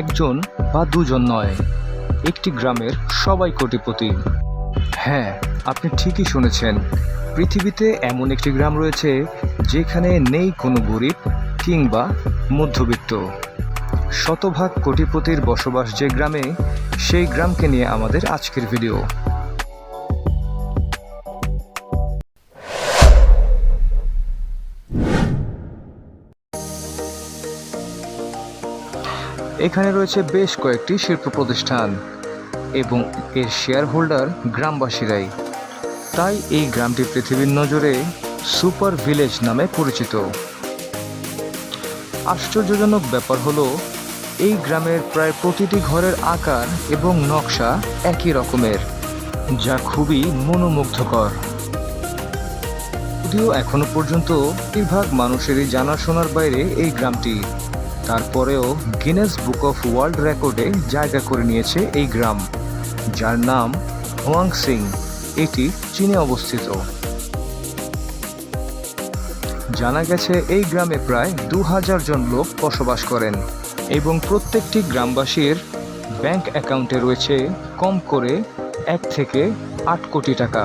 একজন বা দুজন নয়, একটি গ্রামের সবাই কোটিপতি। হ্যাঁ আপনি ঠিকই শুনেছেন, পৃথিবীতে এমন একটি গ্রাম রয়েছে যেখানে নেই কোনো গরিব কিংবা মধ্যবিত্ত। শতভাগ কোটিপতির বসবাস যে গ্রামে, সেই গ্রামকে নিয়ে আমাদের আজকের ভিডিও। এখানে রয়েছে বেশ কয়েকটি শিল্প প্রতিষ্ঠান এবং এর শেয়ার হোল্ডার গ্রামবাসীরাই। তাই এই গ্রামটি পৃথিবীর নজরে সুপার ভিলেজ নামে পরিচিত। আশ্চর্যজনক ব্যাপার হলো, এই গ্রামের প্রায় প্রতিটি ঘরের আকার এবং নকশা একই রকমের, যা খুবই মনোমুগ্ধকর। যদিও এখনও পর্যন্ত বেশিরভাগ মানুষেরই জানাশোনার বাইরে এই গ্রামটি। তারপরেও গিনেস বুক অফ ওয়ার্ল্ড রেকর্ডে জায়গা করে নিয়েছে এই গ্রাম, যার নাম হোয়াং সিং এটি চীনে অবস্থিত। জানা গেছে এই গ্রামে প্রায় দু হাজার জন লোক বসবাস করেন এবং প্রত্যেকটি গ্রামবাসীর ব্যাংক অ্যাকাউন্টে রয়েছে কম করে এক থেকে আট কোটি টাকা।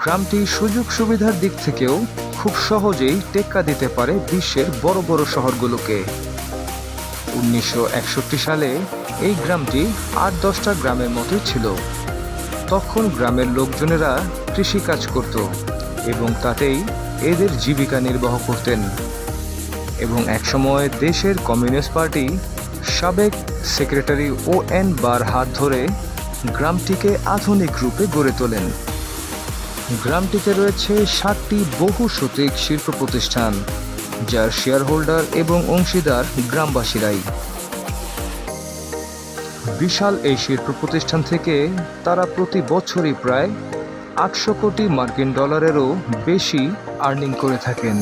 গ্রামটি সুযোগ সুবিধার দিক থেকেও খুব সহজেই টেক্কা দিতে পারে বিশ্বের বড় বড় শহরগুলোকে। উনিশশো একষট্টি সালে এই গ্রামটি আট দশটা গ্রামের মতোই ছিল। তখন গ্রামের লোকজনেরা কৃষিকাজ করত এবং তাতেই এদের জীবিকা নির্বাহ করতেন। এবং একসময় দেশের কমিউনিস্ট পার্টি সাবেক সেক্রেটারি ও এন বার হাত ধরে গ্রামটিকে আধুনিক রূপে গড়ে তোলেন। গ্রামটিতে রয়েছে সাতটি বহু শতিক শিল্প প্রতিষ্ঠান, যার শেয়ার হোল্ডার এবং অংশীদার গ্রামবাসীরাই। বিশাল এই শিল্প প্রতিষ্ঠান থেকে তারা প্রতি বছরই প্রায় আটশো কোটি মার্কিন ডলারেরও বেশি আর্নিং করে থাকেন।